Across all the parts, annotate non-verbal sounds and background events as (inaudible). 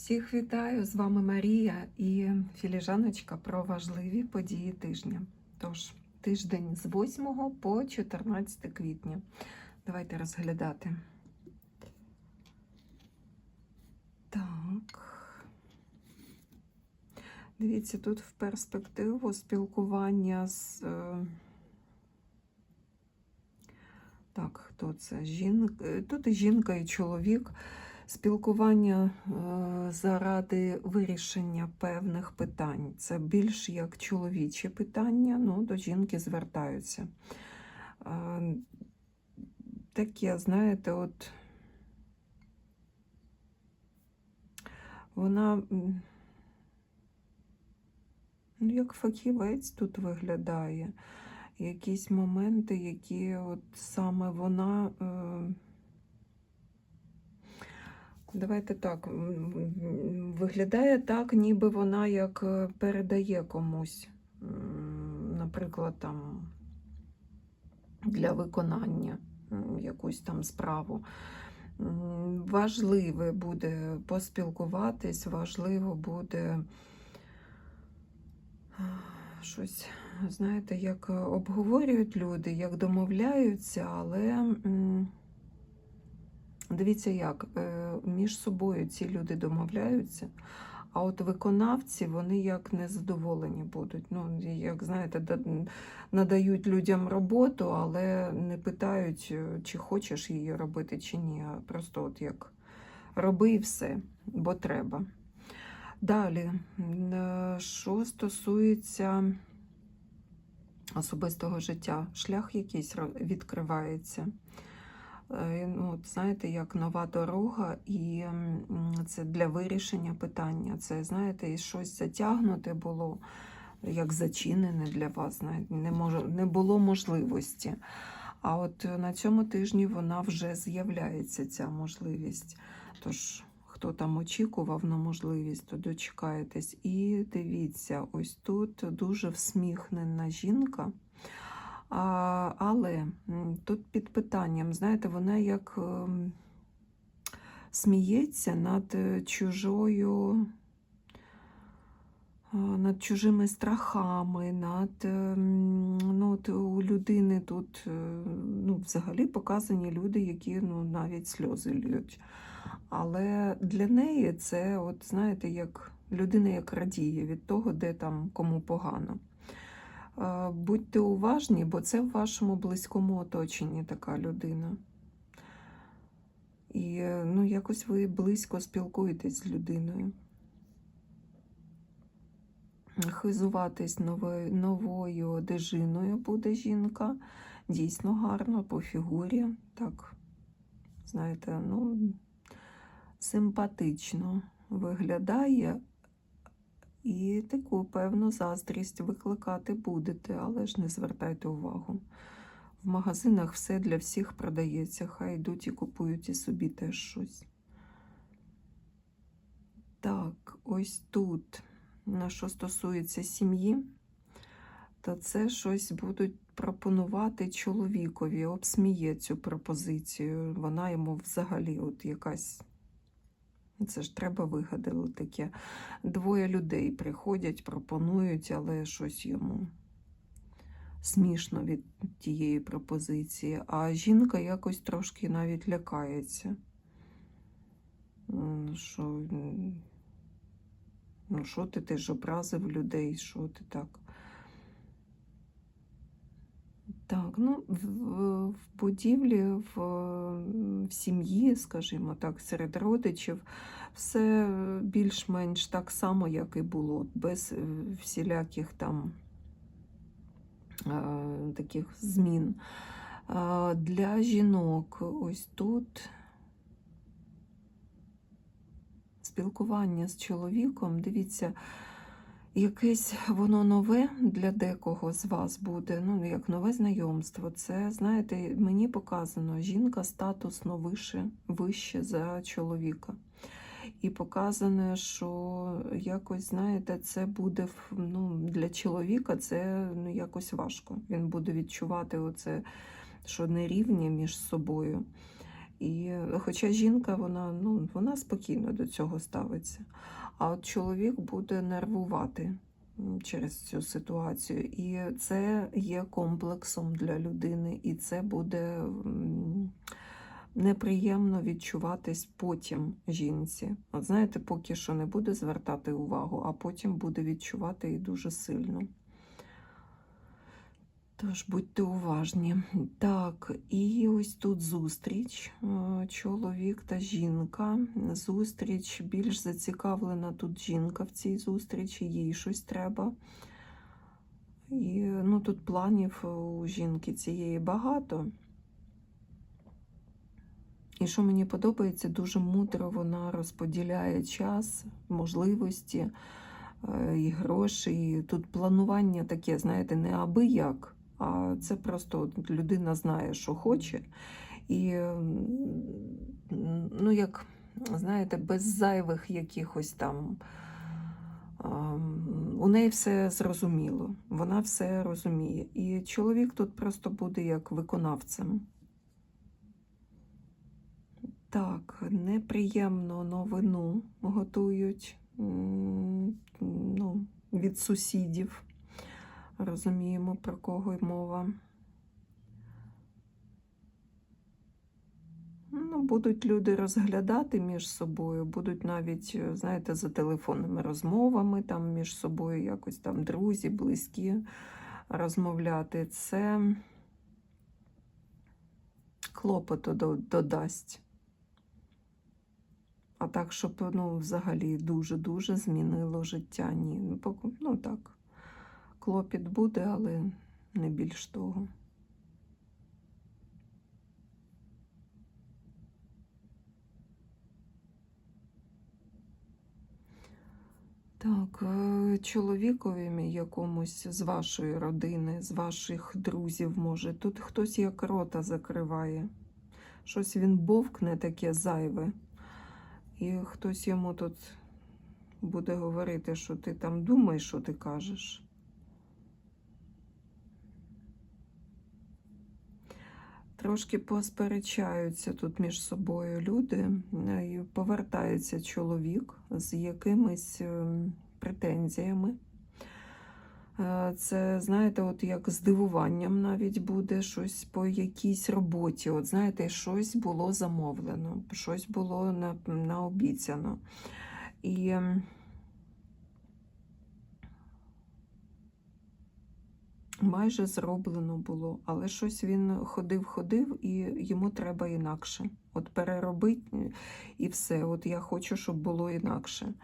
Всіх вітаю! З вами Марія і філіжаночка про важливі події тижня. Тож, тиждень з 8 по 14 квітня. Давайте розглядати. Так. Дивіться, тут в перспективу спілкування з. е, Так, хто це? Жінка. Тут і жінка, і чоловік. Спілкування е, заради вирішення певних питань. Це більш як чоловічі питання, ну, до жінки звертаються. Таке, знаєте, от вона ну, як фахівець тут виглядає. Якісь моменти, які от саме вона. Е, Давайте так. Виглядає так, ніби вона як е, передає комусь, наприклад, там для виконання якусь там справу. Важливе буде поспілкуватись, важливо буде щось, знаєте, як обговорюють люди, як домовляються, але. Дивіться, як е, між собою ці люди домовляються, а от виконавці вони як незадоволені будуть. Ну, як знаєте, надають людям роботу, але не питають, е, чи хочеш її робити, чи ні. Просто от як роби і все, бо треба. Далі, е, що стосується особистого життя, шлях якийсь відкривається. Е, Ну, знаєте, як нова дорога, і це для вирішення питання. Це, знаєте, і щось затягнуте було, як зачинене для вас. знаєте, Не, мож, не було можливості. А от е, на цьому тижні вона вже з'являється, ця можливість. Тож, хто там очікував на можливість, то дочекаєтесь. І дивіться, ось тут дуже всміхнена жінка. Але тут під питанням, знаєте, вона як ем, сміється над е, чужою, над чужими страхами, над ем, ну, от у людини тут е, ну, взагалі показані люди, які ну, навіть сльози льють. Але для неї це, от, знаєте, як людина як радіє від того, де там кому погано. Будьте уважні, бо це в вашому близькому оточенні така людина. І ну, якось ви близько спілкуєтесь з людиною. Хизуватись новою, новою одежиною буде жінка. Дійсно гарно по фігурі. Так, знаєте, ну, симпатично виглядає. І таку певну заздрість викликати будете, але ж не звертайте увагу. В магазинах все для всіх продається, хай йдуть і купують і собі теж щось. Так, ось тут, на що стосується сім'ї, то це щось будуть пропонувати чоловікові, обсміє цю пропозицію. Вона йому взагалі от якась. Це ж треба вигадали таке. Двоє людей приходять, пропонують, але щось йому смішно від тієї пропозиції. А жінка якось трошки навіть лякається. Що, ну, що ти, ти ж образив людей, що ти так? Так, ну, в, будівлі, в, в сім'ї, скажімо так, серед родичів, все більш-менш так само, як і було, без е, всіляких там е, таких змін. Для жінок ось тут спілкування з чоловіком, дивіться, якесь воно нове для декого з вас буде, ну, як нове знайомство. Це, знаєте, мені показано, жінка статусно вище, вище за чоловіка. І показано, що якось, знаєте, це буде ну, для чоловіка це ну, якось важко. Він буде відчувати оце, що нерівні між собою. І хоча жінка, вона, ну, вона спокійно до цього ставиться. А от чоловік буде нервувати через цю ситуацію. І це є комплексом для людини, і це буде неприємно відчуватись потім жінці. От знаєте, поки що не буде звертати увагу, а потім буде відчувати і дуже сильно. Тож будьте уважні. Так, і ось тут зустріч. е, Чоловік та жінка. Зустріч більш зацікавлена тут жінка в цій зустрічі, їй щось треба. І ну, тут планів у жінки цієї багато. І що мені подобається, дуже мудро вона розподіляє час, можливості е, і гроші. І тут планування таке, знаєте, не аби як, а це просто людина знає, що хоче. І, ну, як, знаєте, без зайвих якихось там. У неї все зрозуміло, вона все розуміє. І чоловік тут просто буде як виконавцем. Так, неприємну новину готують ну, від сусідів. Розуміємо, про кого й мова. Ну, будуть люди розглядати між собою, будуть навіть, е, знаєте, за телефонними розмовами там між собою якось там друзі, близькі розмовляти. Це клопоту додасть. А так, щоб ну, взагалі дуже-дуже змінило життя. Ні. Ну, ну так, клопіт буде, але не більш того. Так, е, чоловікові якомусь з вашої родини, з ваших друзів, може, тут хтось як рота закриває. Щось він бовкне таке зайве. І хтось йому тут буде говорити, що ти там думаєш, що ти кажеш. Трошки посперечаються тут між собою люди, е, і повертається чоловік з якимись ем, претензіями. Е, Це, знаєте, от як здивуванням навіть буде щось по якійсь роботі. От знаєте, щось було замовлено, щось було на, наобіцяно. І майже зроблено було, але щось він ходив-ходив, і йому треба інакше. От переробити і все. От я хочу, щоб було інакше.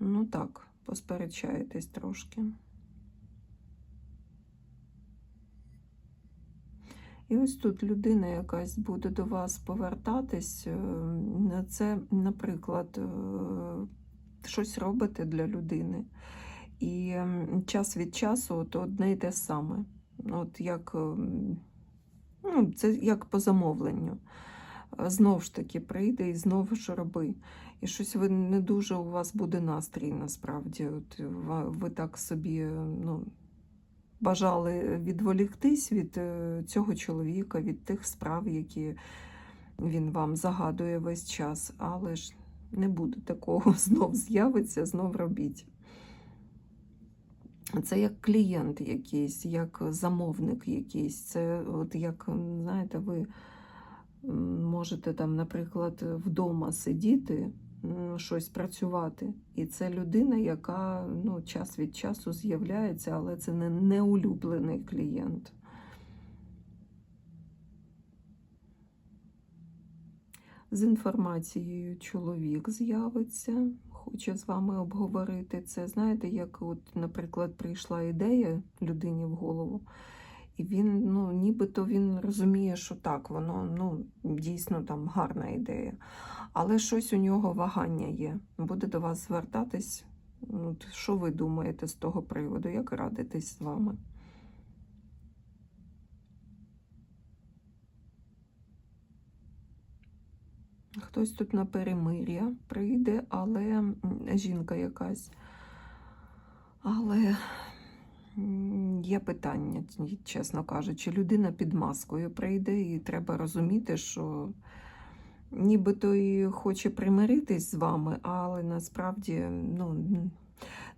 Ну так, посперечаєтесь трошки. І ось тут людина якась буде до вас повертатись. е, Це, наприклад, е, щось робите для людини. І час від часу от одне й те саме. От як, ну, це як по замовленню. Е, Знов ж таки прийде і знову ж роби. І щось ви не дуже у вас буде настрій насправді. От ви так собі е, ну, бажали відволіктись від е, цього чоловіка, від тих справ, які він вам загадує весь час. Але ж не буде такого, (laughs) знов з'явиться, знов робіть. Це як клієнт якийсь, як замовник якийсь. Це от як, знаєте, ви можете там, наприклад, вдома сидіти, щось працювати. І це людина, яка ну, час від часу з'являється, але це не неулюблений клієнт. З інформацією чоловік з'явиться, хоче з вами обговорити це. Знаєте, як, от, наприклад, прийшла ідея людині в голову, і він, ну, нібито він розуміє, що так, воно ну, дійсно там гарна ідея. Але щось у нього вагання є. Буде до вас звертатись. Що ви думаєте з того приводу? Як радитись з вами? Хтось тут на перемир'я прийде, але жінка якась. Але є питання, чесно кажучи, людина під маскою прийде, і треба розуміти, що нібито і хоче примиритись з вами, але насправді ну,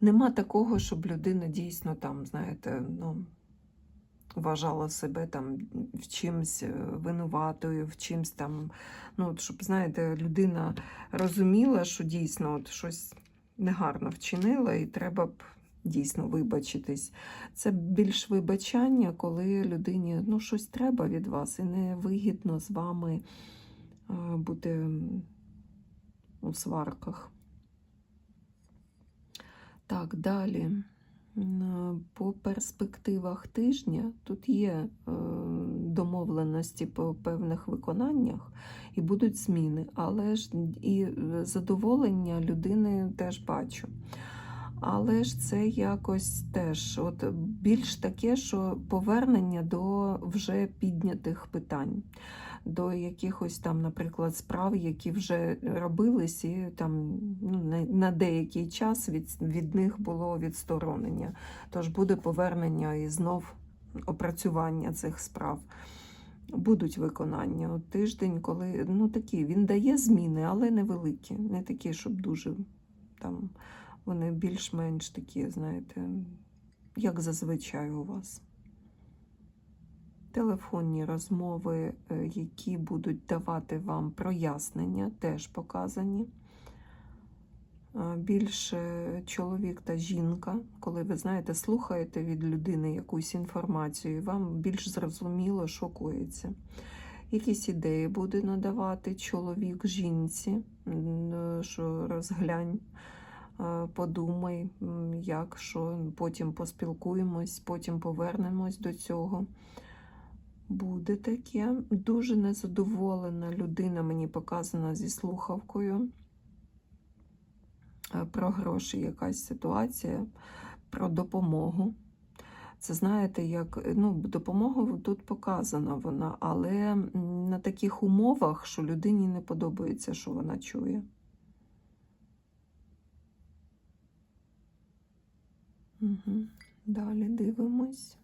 нема такого, щоб людина дійсно там, знаєте, ну, вважала себе там в чимсь е, винуватою, в чимсь там, ну, от, щоб, знаєте, людина розуміла, що дійсно от щось негарно вчинила, і треба б дійсно вибачитись. Це більш вибачання, коли людині ну, щось треба від вас, і не вигідно з вами е, бути у сварках. Так, далі. По перспективах тижня тут є е, домовленості по певних виконаннях і будуть зміни, але ж і е, задоволення людини теж бачу. Але ж це якось теж от більш таке, що повернення до вже піднятих питань, до якихось там, наприклад, справ, які вже робились, і там ну, на- деякий час від, від них було відсторонення. Тож буде повернення і знов опрацювання цих справ. Будуть виконання. От тиждень, коли ну такі, він дає зміни, але невеликі, не такі, щоб дуже там вони більш-менш такі, знаєте, як зазвичай у вас. Телефонні розмови, е, які будуть давати вам прояснення, теж показані. Е, Більше чоловік та жінка, коли ви знаєте, слухаєте від людини якусь інформацію, вам більш зрозуміло, що коїться. Якісь ідеї буде надавати чоловік жінці, е, що розглянь, подумай, як, що, потім поспілкуємось, потім повернемось до цього. Буде таке. Дуже незадоволена людина мені показана зі слухавкою. Е, Про гроші якась ситуація, про допомогу. Це знаєте, як ну, допомога тут показана вона, але на таких умовах, що людині не подобається, що вона чує. Далі дивимось.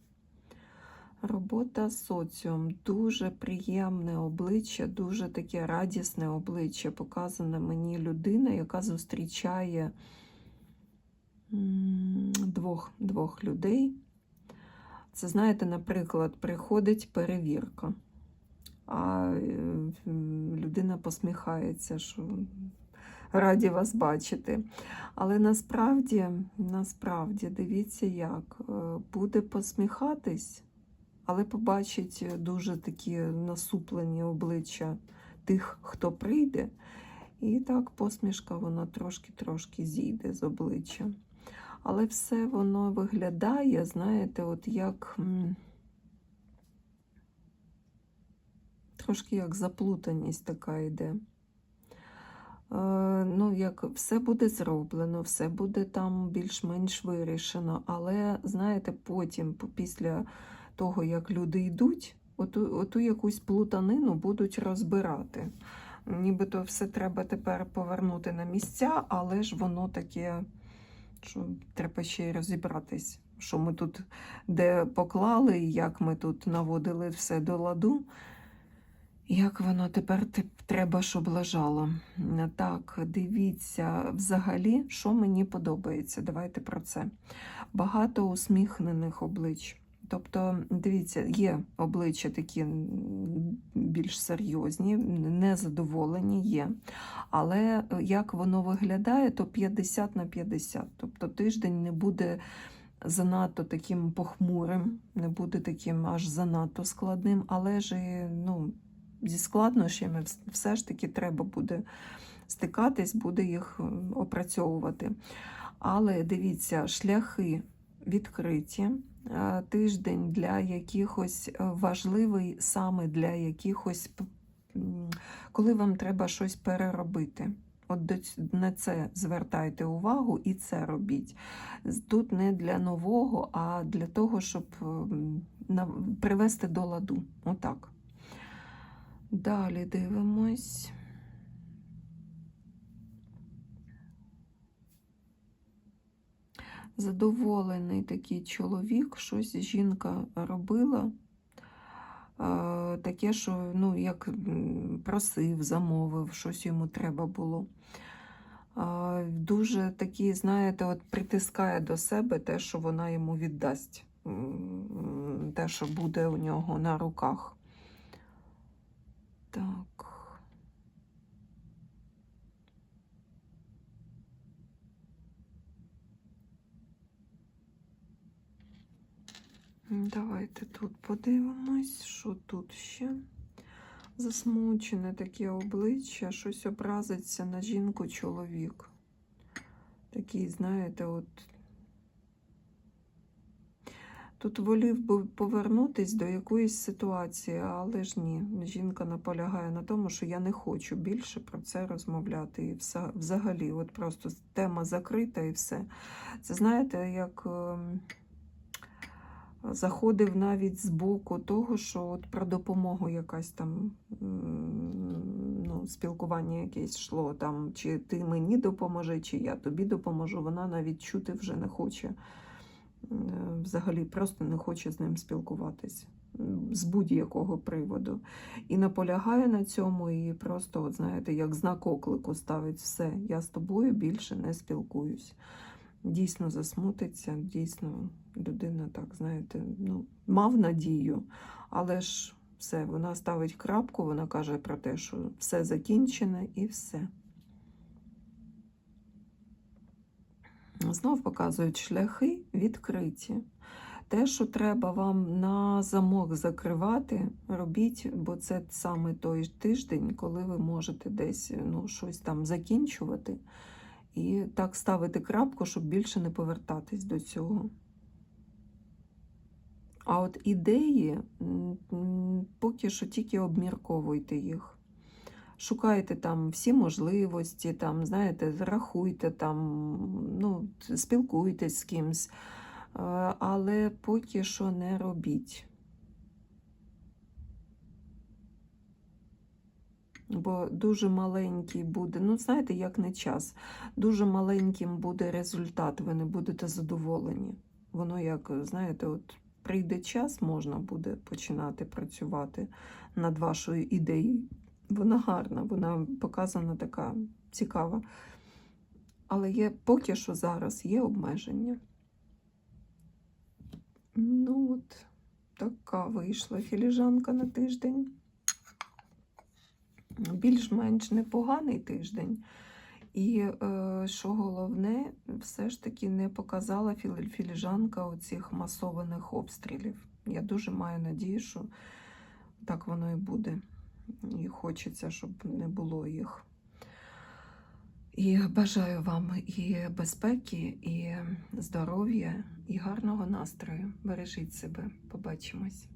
Робота з соціум. Дуже приємне обличчя, дуже таке радісне обличчя. Показана мені людина, яка зустрічає двох, двох людей. Це, знаєте, наприклад, приходить перевірка, а е, людина посміхається, що раді вас бачити. Але насправді, насправді, дивіться, як е, буде посміхатись, але побачить дуже такі насуплені обличчя тих, хто прийде. І так посмішка вона трошки-трошки зійде з обличчя. Але все воно виглядає, знаєте, от як трошки як заплутаність така йде. Е, Ну, як все буде зроблено, все буде там більш-менш вирішено. Але, знаєте, потім, після того, як люди йдуть, оту, оту якусь плутанину будуть розбирати. Нібито все треба тепер повернути на місця, але ж воно таке, що треба ще й розібратись, що ми тут де поклали, як ми тут наводили все до ладу. Як воно тепер треба, щоб лежало? Так, дивіться, взагалі, що мені подобається. Давайте про це. Багато усміхнених облич. Тобто, дивіться, є обличчя такі більш серйозні, незадоволені є. Але е, як воно виглядає, то 50 на 50. Тобто тиждень не буде занадто таким похмурим, не буде таким аж занадто складним, але ж ну, зі складнощами все ж таки треба буде стикатись, буде їх е, опрацьовувати. Але дивіться, шляхи відкриті. Е, Тиждень для якихось е, важливий саме для якихось, коли вам треба щось переробити. От на це звертайте увагу і це робіть. Тут не для нового, а для того, щоб привести до ладу. Отак. Далі дивимось. Задоволений такий чоловік, щось жінка робила. Е, таке, що ну, як просив, замовив, щось йому треба було. Е, Дуже такі, знаєте, от притискає до себе те, що вона йому віддасть, те, що буде у нього на руках. Так. Давайте тут подивимось, що тут ще. Засмучене таке обличчя, щось образиться на жінку чоловік. Такий, знаєте, от. Тут волів би повернутись до якоїсь ситуації, але ж ні. Жінка наполягає на тому, що я не хочу більше про це розмовляти. І взагалі, от просто тема закрита і все. Це знаєте, як. ем, заходив навіть з боку того, що от про допомогу якась там ну, спілкування якесь йшло, там, чи ти мені допоможи, чи я тобі допоможу. Вона навіть чути вже не хоче. Е, Взагалі просто не хоче з ним спілкуватись з будь-якого приводу. І наполягає на цьому, і просто, от знаєте, як знак оклику ставить все, я з тобою більше не спілкуюсь дійсно засмутиться, дійсно людина так, знаєте, ну, мав надію, але ж все, вона ставить крапку, вона каже про те, що все закінчене і все. Знов показують шляхи відкриті. Те, що треба вам на замок закривати, робіть, бо це саме той тиждень, коли ви можете десь ну, щось там закінчувати. І так ставити крапку, щоб більше не повертатись до цього. А от ідеї поки що тільки обмірковуйте їх. Шукайте там всі можливості, там, знаєте, рахуйте там, ну, спілкуйтесь з кимсь, е, але поки що не робіть. Бо дуже маленький буде, ну, знаєте, як не час, дуже маленьким буде результат, ви не будете задоволені. Воно як, знаєте, от прийде час, можна буде починати працювати над вашою ідеєю. Вона гарна, вона показана така цікава. Але є поки що зараз є обмеження. Ну от, така вийшла філіжанка на тиждень більш-менш непоганий тиждень. І е, що головне, все ж таки не показала філіжанка оцих масованих обстрілів. Я дуже маю надію, що так воно і буде. І хочеться, щоб не було їх. І бажаю вам і безпеки, і здоров'я, і гарного настрою. Бережіть себе. Побачимось.